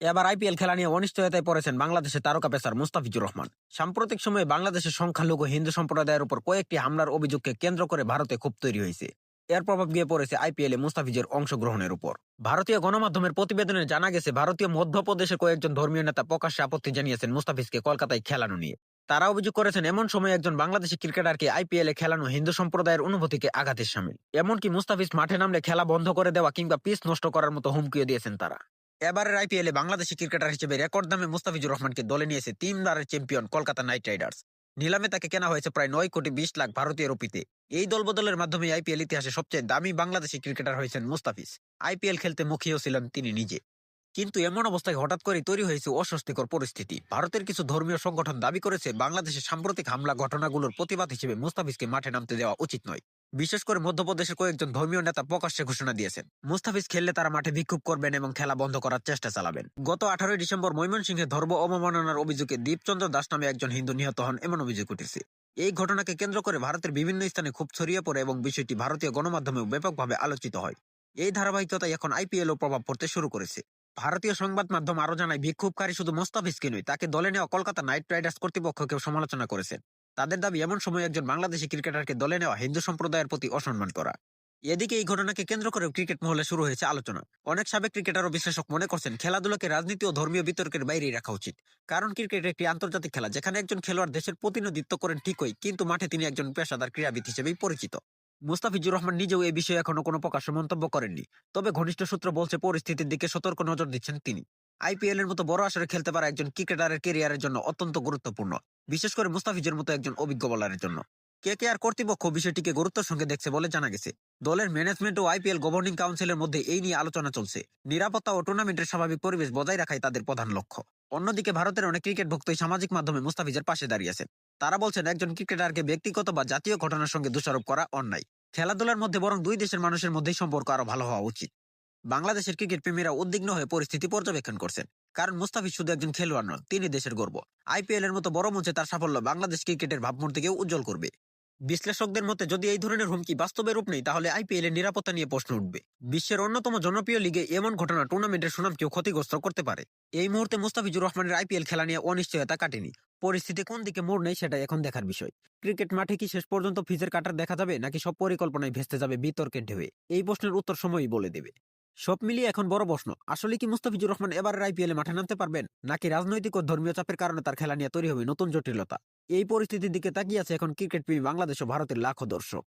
এবার আইপিএল খেলা নিয়ে অনিশ্চয়তায় পড়েছেন বাংলাদেশের তারকা পেসার মুস্তাফিজুর রহমান। সাম্প্রতিক সময়ে বাংলাদেশের সংখ্যালঘু হিন্দু সম্প্রদায়ের উপর কয়েকটি হামলার অভিযোগকে কেন্দ্র করে ভারতে ক্ষোভ তৈরি হয়েছে। এর প্রভাব গিয়ে পড়েছে আইপিএল এ মুস্তাফিজের অংশগ্রহণের উপর। ভারতীয় গণমাধ্যমের প্রতিবেদনে জানা গেছে, ভারতীয় মধ্যপ্রদেশের কয়েকজন ধর্মীয় নেতা প্রকাশ্যে আপত্তি জানিয়েছেন মুস্তাফিজকে কলকাতায় খেলানো নিয়ে। তারা অভিযোগ করেছেন, এমন সময় একজন বাংলাদেশি ক্রিকেটারকে আইপিএল খেলানো হিন্দু সম্প্রদায়ের অনুভূতিকে আঘাতের সামিল। এমনকি মুস্তাফিজ মাঠে নামলে খেলা বন্ধ করে দেওয়া কিংবা পিচ নষ্ট করার মতো হুমকিও দিয়েছেন তারা। এবারের আইপিএল বাংলাদেশি ক্রিকেটার হিসেবে রেকর্ড দামে মুস্তাফিজুর রহমানকে দলে নিয়েছে তিনবারের চ্যাম্পিয়ন কলকাতা নাইট রাইডার্স। নিলামে তাকে কেনা হয়েছে প্রায় নয় কোটি বিশ লাখ ভারতীয় রুপিতে। এই দলবদলের মাধ্যমে আইপিএল ইতিহাসে সবচেয়ে দামি বাংলাদেশি ক্রিকেটার হয়েছেন মুস্তাফিজ। আইপিএল খেলতে মুখিয়েও ছিলেন তিনি নিজে। কিন্তু এমন অবস্থায় হঠাৎ করে তৈরি হয়েছে অস্বস্তিকর পরিস্থিতি। ভারতের কিছু ধর্মীয় সংগঠন দাবি করেছে বাংলাদেশের সাম্প্রতিক হামলা ঘটনাগুলোর প্রতিবাদ হিসেবে মুস্তাফিজকে মাঠে নামতে দেওয়া উচিত নয়। বিশেষ করে মধ্যপ্রদেশের কয়েকজন ধর্মীয় নেতা প্রকাশ্যে ঘোষণা দিয়েছেন। মুস্তাফিজ খেললে তারা মাঠে বিক্ষোভ করবেন এবং খেলা বন্ধ করার চেষ্টা চালাবেন। গত আঠারোই ডিসেম্বর ময়মনসিংহে ধর্ম অবমাননার অভিযোগে দীপচন্দ্র দাস নামে একজন হিন্দু নিহত হন এমন অভিযোগ উঠেছে। এই ঘটনাকে কেন্দ্র করে ভারতের বিভিন্ন স্থানে খুব ছড়িয়ে পড়ে এবং বিষয়টি ভারতীয় গণমাধ্যমেও ব্যাপকভাবে আলোচিত হয়। এই ধারাবাহিকতায় এখন আইপিএলও প্রভাব পড়তে শুরু করেছে। ভারতীয় সংবাদ মাধ্যম আরও জানায়, বিক্ষোভকারী শুধু মোস্তাফিজকে নয়, তাকে দলে নেওয়া কলকাতা নাইট রাইডার্স কর্তৃপক্ষকেও সমালোচনা করেছেন। তাদের দাবি, এমন সময় একজন বাংলাদেশি ক্রিকেটারকে দলে নেওয়া হিন্দু সম্প্রদায়ের প্রতি অসম্মান করা। এদিকে এই ঘটনাকে কেন্দ্র করে ক্রিকেট মহলে শুরু হয়েছে আলোচনা। অনেক সাবেক ক্রিকেটার ও বিশ্লেষক মনে করছেন, খেলাধুলাকে রাজনীতি ও ধর্মীয় বিতর্কের বাইরেই রাখা উচিত। কারণ ক্রিকেট একটি আন্তর্জাতিক খেলা, যেখানে একজন খেলোয়াড় দেশের প্রতিনিধিত্ব করেন ঠিকই, কিন্তু মাঠে তিনি একজন পেশাদার ক্রীড়াবিদ হিসেবেই পরিচিত। মুস্তাফিজুর রহমান নিজেও এই বিষয়ে এখনও কোনো প্রকাশ্য মন্তব্য করেননি, তবে ঘনিষ্ঠ সূত্র বলছে, পরিস্থিতির দিকে সতর্ক নজর দিচ্ছেন তিনি। আইপিএল এর মতো বড় আসরে খেলতে পারা একজন ক্রিকেটারের কেরিয়ারের জন্য অত্যন্ত গুরুত্বপূর্ণ, বিশেষ করে মুস্তাফিজের মতো একজন অভিজ্ঞ বোলারের জন্য। কে কে আর কর্তৃপক্ষ বিষয়টিকে গুরুত্বের সঙ্গে দেখছে বলে জানা গেছে। দলের ম্যানেজমেন্ট ও আইপিএল গভর্নিং কাউন্সিলের মধ্যে এই নিয়ে আলোচনা চলছে। নিরাপত্তা ও টুর্নামেন্টের স্বাভাবিক পরিবেশ বজায় রাখাই তাদের প্রধান লক্ষ্য। অন্যদিকে ভারতের অনেক ক্রিকেট ভক্তই সামাজিক মাধ্যমে মুস্তাফিজের পাশে দাঁড়িয়েছেন তারা বলছেন, একজন ক্রিকেটারকে ব্যক্তিগত বা জাতীয় ঘটনার সঙ্গে দোষারোপ করা অন্যায়। খেলাধুলার মধ্যে বরং দুই দেশের মানুষের মধ্যেই সম্পর্ক আরও ভালো হওয়া উচিত। বাংলাদেশের ক্রিকেট প্রেমীরা উদ্বিগ্ন হয়ে পরিস্থিতি পর্যবেক্ষণ করছেন। কারণ মুস্তাফিজ শুধু একজন খেলোয়াড় নন, তিনি দেশের গর্ব। আইপিএল এর মতো বড় মঞ্চে তার সাফল্য বাংলাদেশ ক্রিকেটের ভাবমূর্তিকেও উজ্জ্বল করবে। বিশ্লেষকদের মতে, যদি এই ধরনের হুমকি বাস্তবে রূপ নেই তাহলে আইপিএল এর নিরাপত্তা নিয়ে প্রশ্ন উঠবে। বিশ্বের অন্যতম জনপ্রিয় লিগে এমন ঘটনা টুর্নামেন্টের সুনামকেও ক্ষতিগ্রস্ত করতে পারে। এই মুহূর্তে মুস্তাফিজুর রহমানের আইপিএল খেলা নিয়ে অনিশ্চয়তা কাটেনি। পরিস্থিতি কোন দিকে মোড় নেই সেটা এখন দেখার বিষয়। ক্রিকেট মাঠে কি শেষ পর্যন্ত ফিজের কাটার দেখা যাবে, নাকি সব পরিকল্পনায় ভেস্তে যাবে বিতর্কের ঢেউয়ে? এই প্রশ্নের উত্তর সময়ই বলে দেবে। সব মিলিয়ে এখন বড় প্রশ্ন। আসলে কি মুস্তাফিজুর রহমান এবারের আইপিএলে মাঠে নামতে পারবেন? নাকি রাজনৈতিক ও ধর্মীয় চাপের কারণে তার খেলা নিয়ে তৈরি হবে নতুন জটিলতা? এই পরিস্থিতির দিকে তাকিয়ে আছে এখন ক্রিকেট প্রেমী বাংলাদেশ ও ভারতের লাখো দর্শক।